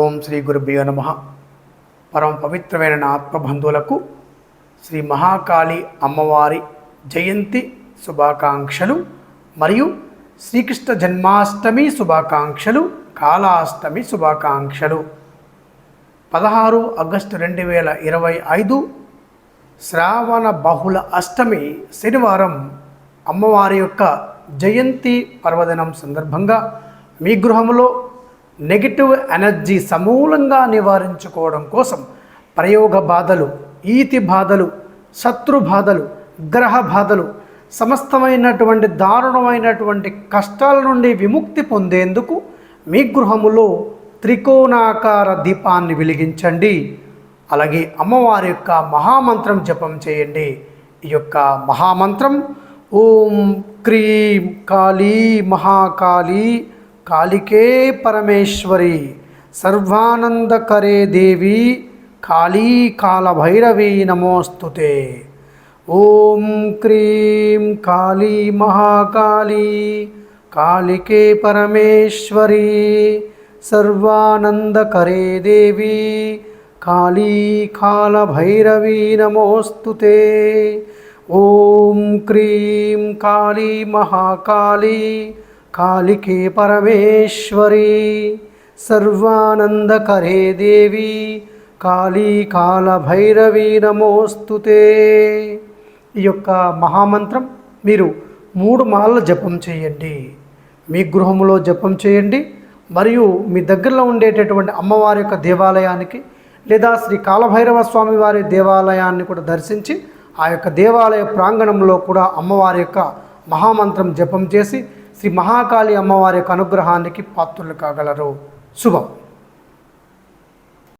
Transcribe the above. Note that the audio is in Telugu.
ఓం శ్రీ గురుభ్యో నమ. పరమ పవిత్రమైన నా ఆత్మబంధువులకు శ్రీ మహాకాళి అమ్మవారి జయంతి శుభాకాంక్షలు మరియు శ్రీకృష్ణ జన్మాష్టమి శుభాకాంక్షలు కాళాష్టమి శుభాకాంక్షలు. పదహారు ఆగస్టు రెండు వేల ఇరవై ఐదు శ్రావణ బహుళ అష్టమి శనివారం అమ్మవారి యొక్క జయంతి పర్వదినం సందర్భంగా మీ గృహంలో నెగిటివ్ ఎనర్జీ సమూలంగా నివారించుకోవడం కోసం ప్రయోగ బాధలు ఈతి బాధలు శత్రు బాధలు గ్రహ బాధలు సమస్తమైనటువంటి దారుణమైనటువంటి కష్టాల నుండి విముక్తి పొందేందుకు మీ గృహములో త్రికోణాకార దీపాన్ని వెలిగించండి. అలాగే అమ్మవారి యొక్క మహామంత్రం జపం చేయండి. ఈ యొక్క మహామంత్రం ఓం క్రీం కాళీ మహాకాళీ కాళికే పరమేశ్వరి సర్వానందకరే దేవి కాళీ కాళభైరవీ నమోస్తుతే. ఓం క్రీం కాళీ మహాకాళీ కాళికే పరమేశ్వరి సర్వానందకరే దేవి కాళీ కాళభైరవీ నమోస్తుతే. ఓం క్రీం కాళీ మహాకాళీ కాళికే పరమేశ్వరి సర్వానందకరే దేవి కాళీ కాళభైరవీ నమోస్తుతే ఈ యొక్క మహామంత్రం మీరు మూడు మాలల జపం చేయండి. మీ గృహంలో జపం చేయండి. మరియు మీ దగ్గరలో ఉండేటటువంటి అమ్మవారి యొక్క దేవాలయానికి లేదా శ్రీ కాలభైరవ స్వామి వారి దేవాలయాన్ని కూడా దర్శించి ఆ యొక్క దేవాలయ ప్రాంగణంలో కూడా అమ్మవారి యొక్క మహామంత్రం జపం చేసి శ్రీ మహాకాళి అమ్మవారి యొక్క అనుగ్రహానికి పాత్రులు కాగలరు. శుభం.